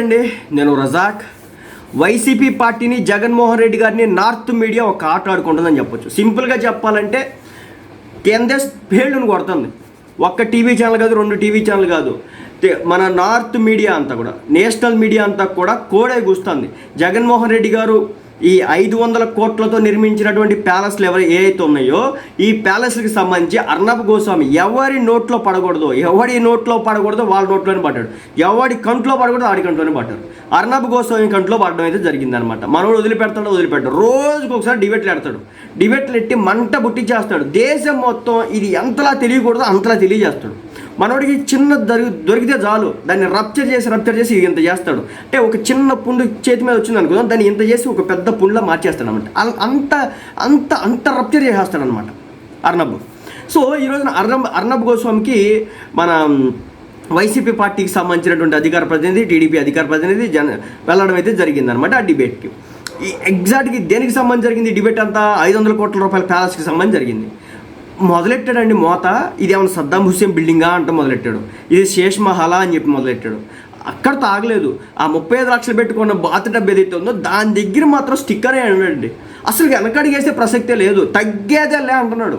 అండి నేను రజాక్. వైసీపీ పార్టీని జగన్మోహన్ రెడ్డి గారిని నార్త్ మీడియా ఒక ఆట ఆడుకుంటుందని చెప్పొచ్చు. సింపుల్గా చెప్పాలంటే కేంద్రస్ పేళ్ళను కొడుతుంది. ఒక్క టీవీ ఛానల్ కాదు రెండు టీవీ ఛానల్ కాదు. మన నార్త్ మీడియా అంతా కూడా నేషనల్ మీడియా అంతా కూడా కోడే కూస్తుంది. జగన్మోహన్ రెడ్డి గారు ఈ ఐదు వందల కోట్లతో నిర్మించినటువంటి ప్యాలెస్లు ఎవరు ఏవైతే ఉన్నాయో ఈ ప్యాలెస్లకు సంబంధించి అర్ణబ్ గోస్వామి ఎవరి నోట్లో పడకూడదు ఎవడి నోట్లో పడకూడదు వాళ్ళ నోట్లోనే పడ్డాడు. ఎవడి కంట్లో పడకూడదు ఆడి కంట్లోనే పడ్డారు అర్ణబ్ గోస్వామి కంట్లో పడడం అయితే జరిగిందనమాట మనోడు వదిలిపెడతాడు వదిలిపెట్టాడు. రోజుకు ఒకసారి డిబేట్లు ఎడతాడు డిబేట్లు ఎట్టి మంట బుట్టించేస్తాడు దేశం మొత్తం ఇది ఎంతలా తెలియకూడదో అంతలా తెలియజేస్తాడు. మనోడికి చిన్న దొరి దొరికితే చాలు. దాన్ని రప్చర్ చేసి రప్చర్ చేసి ఇంత చేస్తాడు. అంటే ఒక చిన్న పుండు చేతి మీద వచ్చింది అనుకో దాన్ని ఇంత చేసి ఒక పెద్ద పుండ్లా మార్చేస్తాడు అనమాట అంత అంత అంత రప్చర్ చేసేస్తాడు అనమాట అర్ణబ్ సో ఈ రోజున అర్ణబ్ అర్ణబ్ గోస్వామికి మన వైసీపీ పార్టీకి సంబంధించినటువంటి అధికార ప్రతినిధి టీడీపీ అధికార ప్రతినిధి జన వెళ్ళడం అయితే జరిగిందనమాట ఆ డిబేట్కి ఈ ఎగ్జాక్ట్గా దేనికి సంబంధించి జరిగింది డిబేట్ అంతా? ఐదు వందల కోట్ల రూపాయల ప్యాలెస్కి సంబంధించి జరిగింది. మొదలెట్టాడండి మోత? ఇది ఏమైనా సద్దాం హుస్సేన్ బిల్డింగా అంటూ మొదలెట్టాడు. ఇది శేష్ మహలా అని చెప్పి మొదలెట్టాడు. అక్కడ తాగలేదు. ఆ ముప్పై ఐదు లక్షలు పెట్టుకున్న బాత్ డబ్బు ఏదైతే ఉందో దాని దగ్గర మాత్రం స్టిక్కరే అన్నాడండి అసలు వెనకడిగేసే ప్రసక్తే లేదు. తగ్గేదేలే అంటున్నాడు.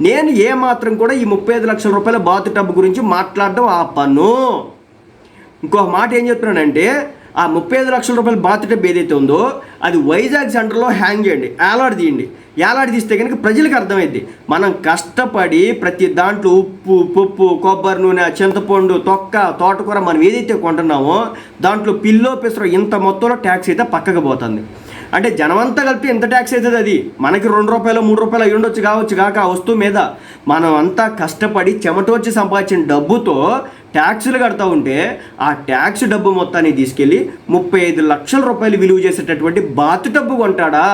నేను ఏ మాత్రం కూడా ఈ ముప్పై ఐదు లక్షల రూపాయల బాత్ టబ్ గురించి మాట్లాడడం ఆ పన్ను ఇంకొక మాట ఏం చెప్తున్నానంటే ఆ ముప్పై ఐదు లక్షల రూపాయల బాత్ టబ్ ఏదైతే ఉందో అది వైజాగ్ సెంటర్లో హ్యాంగ్ చేయండి. ఏలాడి తీయండి. ఏలాడి తీస్తే కనుక ప్రజలకు అర్థమైంది మనం కష్టపడి ప్రతి దాంట్లో ఉప్పు పప్పు కొబ్బరి నూనె చింతపండు తొక్క తోటకూర మనం ఏదైతే కొంటున్నామో దాంట్లో పిల్లో పిసరో ఇంత మొత్తంలో ట్యాక్స్ అయితే పక్కకు పోతుంది. అంటే జనమంతా కలిపి ఎంత ట్యాక్స్ అవుతుంది అది? మనకి రెండు రూపాయలు మూడు రూపాయలు అయ్యి ఉండొచ్చు కావచ్చు కాక ఆ వస్తువు మీద. మనం అంతా కష్టపడి చెమట వచ్చి సంపాదించిన డబ్బుతో ట్యాక్సులు కడతా ఉంటే ఆ ట్యాక్స్ డబ్బు మొత్తాన్ని తీసుకెళ్ళి ముప్పై ఐదు లక్షల రూపాయలు విలువ చేసేటటువంటి బాతు డబ్బు కొంటాడా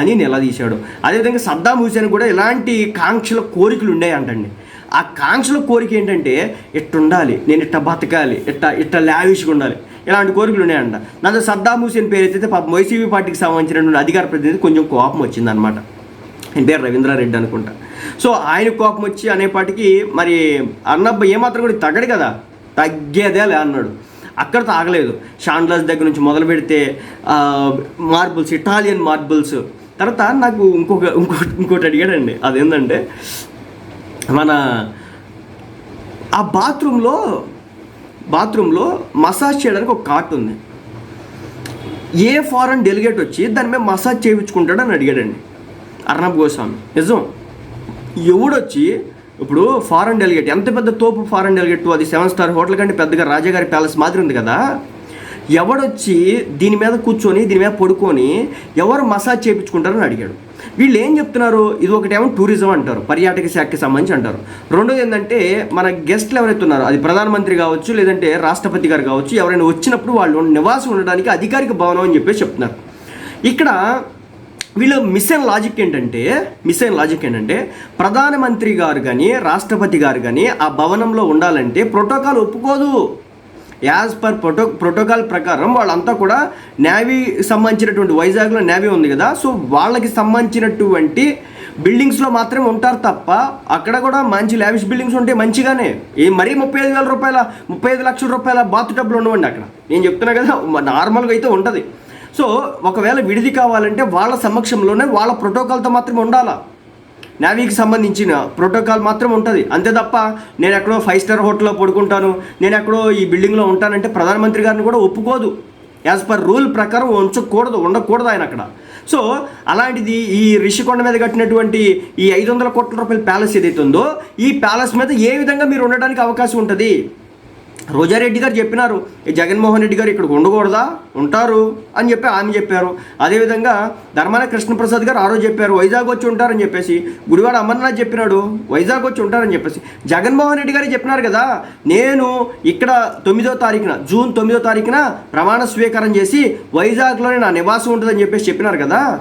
అని నిలదీశాడు. అదేవిధంగా సద్దాం హుసేన్ కూడా ఇలాంటి కాంక్షల కోరికలు ఉన్నాయి అంటండి ఆ కాంక్షల కోరిక ఏంటంటే ఇట్టుండాలి నేను ఇట్ట బతకాలి ఇట్ట ఇట్ట లావిష్గా ఉండాలి. ఇలాంటి కోరికలు ఉన్నాయంట. నన్ను సద్దాం హుసేన్ పేరు ఎత్తితే పాపం వైసీపీ పార్టీకి సంబంధించినటువంటి అధికార ప్రతినిధి కొంచెం కోపం వచ్చిందనమాట ఆయన రవీంద్రారెడ్డి అనుకుంటా. సో ఆయన కోపం వచ్చి అనేపాటికి మరి అన్నబ్బ ఏమాత్రం కూడా తగ్గడు కదా. తగ్గేదే లే అన్నాడు. అక్కడ తాగలేదు. షాండ్లాస్ దగ్గర నుంచి మొదలు పెడితే మార్బుల్స్ ఇటాలియన్ మార్బుల్స్. తర్వాత నాకు ఇంకొక ఇంకోటి ఇంకోటి అడిగాడండి. అదేంటంటే మన ఆ బాత్రూంలో బాత్రూంలో మసాజ్ చేయడానికి ఒక కార్ట్ ఉంది. ఏ ఫారెన్ డెలిగేట్ వచ్చి దాని మీద మసాజ్ చేయించుకుంటాడని అడిగాడండి. అర్ణబ్ గోస్వామి నిజం. ఎవడొచ్చి ఇప్పుడు ఫారెన్ డెలిగేట్ ఎంత పెద్ద తోపు ఫారెన్ డెలిగేట్ అది సెవెన్ స్టార్ హోటల్ కంటే పెద్దగా రాజాగారి ప్యాలెస్ మాదిరి ఉంది కదా. ఎవడొచ్చి దీని మీద కూర్చొని దీని మీద పడుకొని ఎవరు మసాజ్ చేయించుకుంటారని అడిగాడు. వీళ్ళు ఏం చెప్తున్నారు? ఇది ఒకటేమో టూరిజం అంటారు పర్యాటక శాఖకి సంబంధించి అంటారు. రెండోది ఏంటంటే మన గెస్ట్లు ఎవరైతే ఉన్నారో అది ప్రధానమంత్రి కావచ్చు లేదంటే రాష్ట్రపతి గారు కావచ్చు ఎవరైనా వచ్చినప్పుడు వాళ్ళు నివాసం ఉండడానికి అధికారిక భవనం అని చెప్పేసి చెప్తున్నారు. ఇక్కడ వీళ్ళు మిషన్ లాజిక్ ఏంటంటే మిషన్ లాజిక్ ఏంటంటే ప్రధానమంత్రి గారు కానీ రాష్ట్రపతి గారు కానీ ఆ భవనంలో ఉండాలంటే ప్రోటోకాల్ ఒప్పుకోదు. యాజ్ పర్ ప్రోటో ప్రోటోకాల్ ప్రకారం వాళ్ళంతా కూడా నేవీ సంబంధించినటువంటి వైజాగ్లో నేవీ ఉంది కదా సో వాళ్ళకి సంబంధించినటువంటి బిల్డింగ్స్లో మాత్రమే ఉంటారు తప్ప అక్కడ కూడా మంచి లావిష్ బిల్డింగ్స్ ఉంటే మంచిగానే. ఏ మరీ ముప్పై ఐదు వేల రూపాయల ముప్పై ఐదు లక్షల రూపాయల బాత్ టబ్లు ఉండవండి అక్కడ. నేను చెప్తున్నా కదా నార్మల్గా అయితే ఉంటుంది. సో ఒకవేళ విడిది కావాలంటే వాళ్ళ సమక్షంలోనే వాళ్ళ ప్రోటోకాల్తో మాత్రమే ఉండాలా? నావీకి సంబంధించిన ప్రోటోకాల్ మాత్రం ఉంటుంది. అంతే తప్ప నేను ఎక్కడో ఫైవ్ స్టార్ హోటల్లో పడుకుంటాను నేను ఎక్కడో ఈ బిల్డింగ్లో ఉంటానంటే ప్రధానమంత్రి గారిని కూడా ఒప్పుకోదు. యాజ్ పర్ రూల్ ప్రకారం ఉంచకూడదు ఉండకూడదు ఆయన అక్కడ. సో అలాంటిది ఈ రిషికొండ మీద కట్టినటువంటి ఈ ఐదు వందల కోట్ల రూపాయల ప్యాలెస్ ఏదైతే ఉందో ఈ ప్యాలెస్ మీద ఏ విధంగా మీరు ఉండడానికి అవకాశం ఉంటుంది? రోజారెడ్డి గారు చెప్పినారు ఈ జగన్మోహన్ రెడ్డి గారు ఇక్కడ ఉండకూడదా? ఉంటారు అని చెప్పి ఆమె చెప్పారు. అదేవిధంగా ధర్మాన కృష్ణప్రసాద్ గారు ఆ రోజు చెప్పారు వైజాగ్ వచ్చి ఉంటారని చెప్పేసి. గుడివాడ అమర్నాథ్ చెప్పినాడు వైజాగ్ వచ్చి ఉంటారని చెప్పేసి. జగన్మోహన్ రెడ్డి గారు చెప్పినారు కదా నేను ఇక్కడ తొమ్మిదో తారీఖున జూన్ తొమ్మిదో తారీఖున ప్రమాణ స్వీకారం చేసి వైజాగ్లోనే నా నివాసం ఉంటుందని చెప్పేసి చెప్పినారు కదా.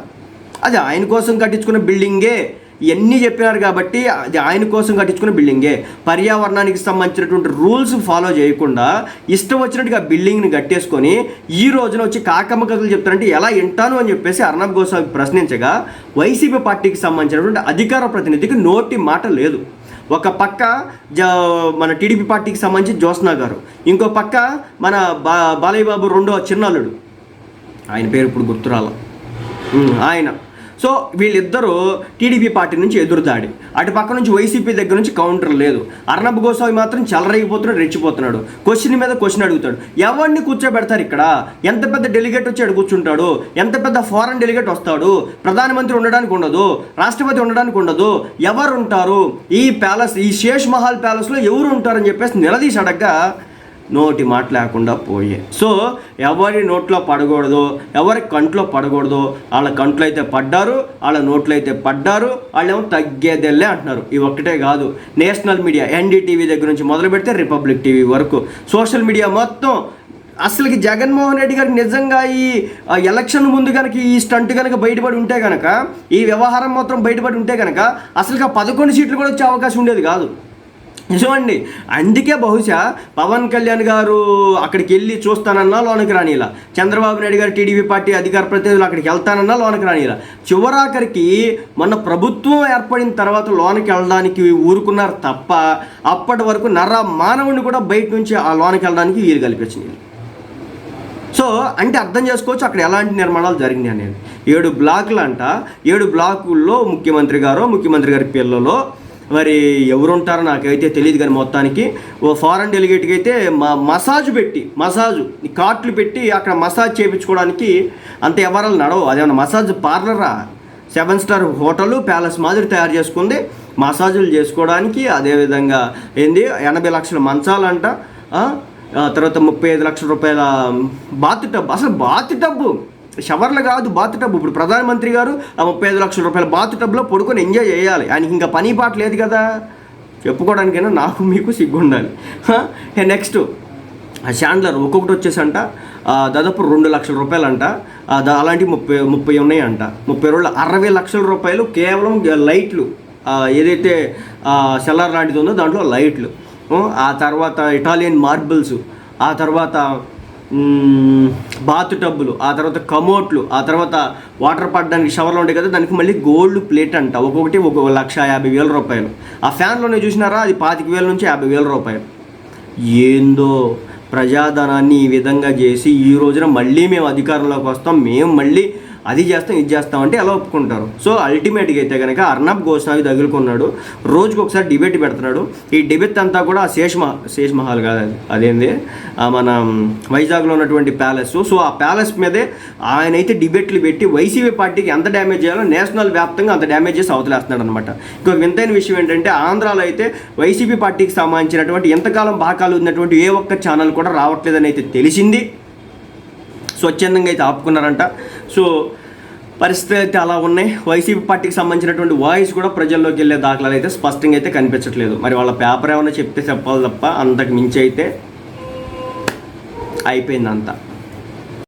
అది ఆయన కోసం కట్టించుకున్న బిల్డింగే. ఇవన్నీ చెప్పినారు కాబట్టి అది ఆయన కోసం కట్టించుకున్న బిల్డింగే. పర్యావరణానికి సంబంధించినటువంటి రూల్స్ ఫాలో చేయకుండా ఇష్టం వచ్చినట్టుగా బిల్డింగ్ని కట్టేసుకొని ఈ రోజున వచ్చి కాకమ్మ కథలు చెప్తారంటే ఎలా వింటాను అని చెప్పేసి అర్ణబ్ గోస్వామి ప్రశ్నించగా వైసీపీ పార్టీకి సంబంధించినటువంటి అధికార ప్రతినిధికి నోటి మాట లేదు. ఒక పక్క జ మన టీడీపీ పార్టీకి సంబంధించి జ్యోత్స్నా గారు ఇంకో పక్క మన బా బాలయ్య బాబు రెండో చిన్నల్లుడు. ఆయన పేరు ఇప్పుడు గుర్తురాల. ఆయన. సో వీళ్ళిద్దరూ టీడీపీ పార్టీ నుంచి ఎదురుదాడి. అటు పక్క నుంచి వైసీపీ దగ్గర నుంచి కౌంటర్ లేదు. అర్ణబ్ గోస్వామి మాత్రం చలరైపోతున్నాడు రెచ్చిపోతున్నాడు. క్వశ్చన్ మీద క్వశ్చన్ అడుగుతాడు. ఎవరిని కూర్చోబెడతారు ఇక్కడ? ఎంత పెద్ద డెలిగేట్ వచ్చి అక్కడ కూర్చుంటాడు? ఎంత పెద్ద ఫారెన్ డెలిగేట్ వస్తాడు? ప్రధానమంత్రి ఉండడానికి ఉండదు రాష్ట్రపతి ఉండడానికి ఉండదు. ఎవరు ఉంటారు ఈ ప్యాలెస్ ఈ శేష్ మహల్ ప్యాలెస్లో ఎవరు ఉంటారని చెప్పేసి నిలదీసి అడగ్గా నోటి మాట లేకుండా పోయే. సో ఎవరి నోట్లో పడకూడదు ఎవరి కంట్లో పడకూడదు వాళ్ళ కంట్లో అయితే పడ్డారు వాళ్ళ నోట్లో అయితే పడ్డారు వాళ్ళేమో తగ్గేదెల్లే అంటున్నారు. ఇవి ఒక్కటే కాదు. నేషనల్ మీడియా ఎన్డీటీవీ దగ్గర నుంచి మొదలు పెడితే రిపబ్లిక్ టీవీ వరకు. సోషల్ మీడియా మొత్తం అసలుకి జగన్మోహన్ రెడ్డి గారికి నిజంగా ఈ ఎలక్షన్ ముందు కనుక ఈ స్టంట్ కనుక బయటపడి ఉంటే కనుక ఈ వ్యవహారం మాత్రం బయటపడి ఉంటే కనుక అసలుగా పదకొండు సీట్లు కూడా వచ్చే అవకాశం ఉండేది కాదు. నిజమండి. అందుకే బహుశా పవన్ కళ్యాణ్ గారు అక్కడికి వెళ్ళి చూస్తానన్నా లోనకి రానిలా చంద్రబాబు నాయుడు గారు టీడీపీ పార్టీ అధికార ప్రతినిధులు అక్కడికి వెళ్తానన్నా లోనకి రానిలా చివరాఖరికి మొన్న ప్రభుత్వం ఏర్పడిన తర్వాత లోనకి వెళ్ళడానికి ఊరుకున్నారు తప్ప అప్పటి వరకు నర మానవుని కూడా బయట నుంచి ఆ లోనకి వెళ్ళడానికి వీలు కల్పించింది సో అంటే అర్థం చేసుకోవచ్చు అక్కడ ఎలాంటి నిర్మాణాలు జరిగినాయి అనేది. ఏడు బ్లాకులు అంట. ఏడు బ్లాకుల్లో ముఖ్యమంత్రి గారో ముఖ్యమంత్రి గారి పిల్లలో మరి ఎవరుంటారో నాకైతే తెలియదు కానీ మొత్తానికి. ఓ ఫారెన్ డెలిగేట్కి అయితే మా మసాజ్ పెట్టి మసాజు కార్ట్లు పెట్టి అక్కడ మసాజ్ చేయించుకోవడానికి అంత ఎవరాలు నడవు అదేమన్నా మసాజ్ పార్లరా? సెవెన్ స్టార్ హోటల్ ప్యాలెస్ మాదిరి తయారు చేసుకుంది. మసాజులు చేసుకోవడానికి అదేవిధంగా ఏంది? ఎనభై లక్షల మంచాలంట. తర్వాత ముప్పై ఐదు లక్షల రూపాయల బాత్ టబ్. అసలు బాత్ టబ్బు షవర్లు కాదు బాత్ టబ్. ఇప్పుడు ప్రధానమంత్రి గారు ఆ ముప్పై ఐదు లక్షల రూపాయల బాత్ టబ్లో పడుకొని ఎంజాయ్ చేయాలి. ఆయనకి ఇంకా పని పాట లేదు కదా. చెప్పుకోవడానికైనా నాకు మీకు సిగ్గుండాలి. నెక్స్ట్. ఆ షాండ్లర్ ఒక్కొక్కటి వచ్చేసంట. దాదాపు రెండు లక్షల రూపాయలు అంట అలాంటి ముప్పై ముప్పై ఉన్నాయంట. ముప్పై రోజులు అరవై లక్షల రూపాయలు కేవలం లైట్లు. ఏదైతే సెల్లర్ లాంటిది ఉందో దాంట్లో లైట్లు. ఆ, తర్వాత ఇటాలియన్ మార్బుల్స్. ఆ తర్వాత బాత్ టబ్బులు ఆ తర్వాత కమోట్లు ఆ తర్వాత వాటర్ పడడానికి షవర్లు ఉంటాయి కదా దానికి మళ్ళీ గోల్డ్ ప్లేట్ అంట. ఒక్కొక్కటి ఒక లక్ష యాభై వేల రూపాయలు. ఆ ఫ్యాన్లోనే చూసినారా? అది పాతిక వేల నుంచి యాభై వేల రూపాయలు. ఏందో ప్రజాధనాన్ని ఈ విధంగా చేసి ఈ రోజున మళ్ళీ మేము అధికారంలోకి వస్తాం మేము మళ్ళీ అది చేస్తాం ఇది చేస్తాం అంటే ఎలా ఒప్పుకుంటారు? సో అల్టిమేట్గా అయితే కనుక అర్ణబ్ గోస్వామి తగులుకున్నాడు. రోజుకు ఒకసారి డిబేట్ పెడుతున్నాడు. ఈ డిబేట్ అంతా కూడా శేష మహ శేష్ మహల్ కాదు అదేంది? మన వైజాగ్లో ఉన్నటువంటి ప్యాలెస్. సో ఆ ప్యాలెస్ మీదే ఆయన అయితే డిబేట్లు పెట్టి వైసీపీ పార్టీకి ఎంత డ్యామేజ్ చేయాలో నేషనల్ వ్యాప్తంగా అంత డ్యామేజ్ చేసి అవతలేస్తున్నాడు అనమాట ఇంకో వింతైన విషయం ఏంటంటే ఆంధ్రాలో అయితే వైసీపీ పార్టీకి సంబంధించినటువంటి ఎంతకాలం బాకాలు ఉన్నటువంటి ఏ ఒక్క ఛానల్ కూడా రావట్లేదని అయితే తెలిసింది. స్వచ్ఛందంగా అయితే ఆపుకున్నారంట. సో పరిస్థితి అయితే అలా ఉన్నాయి. వైసీపీ పార్టీకి సంబంధించినటువంటి వాయిస్ కూడా ప్రజల్లోకి వెళ్ళే దాఖలాలు అయితే స్పష్టంగా అయితే కనిపించట్లేదు. మరి వాళ్ళ పేపర్ ఏమైనా చెప్తే చెప్పాలి తప్ప అంతకు మించి అయితే అయిపోయింది అంతా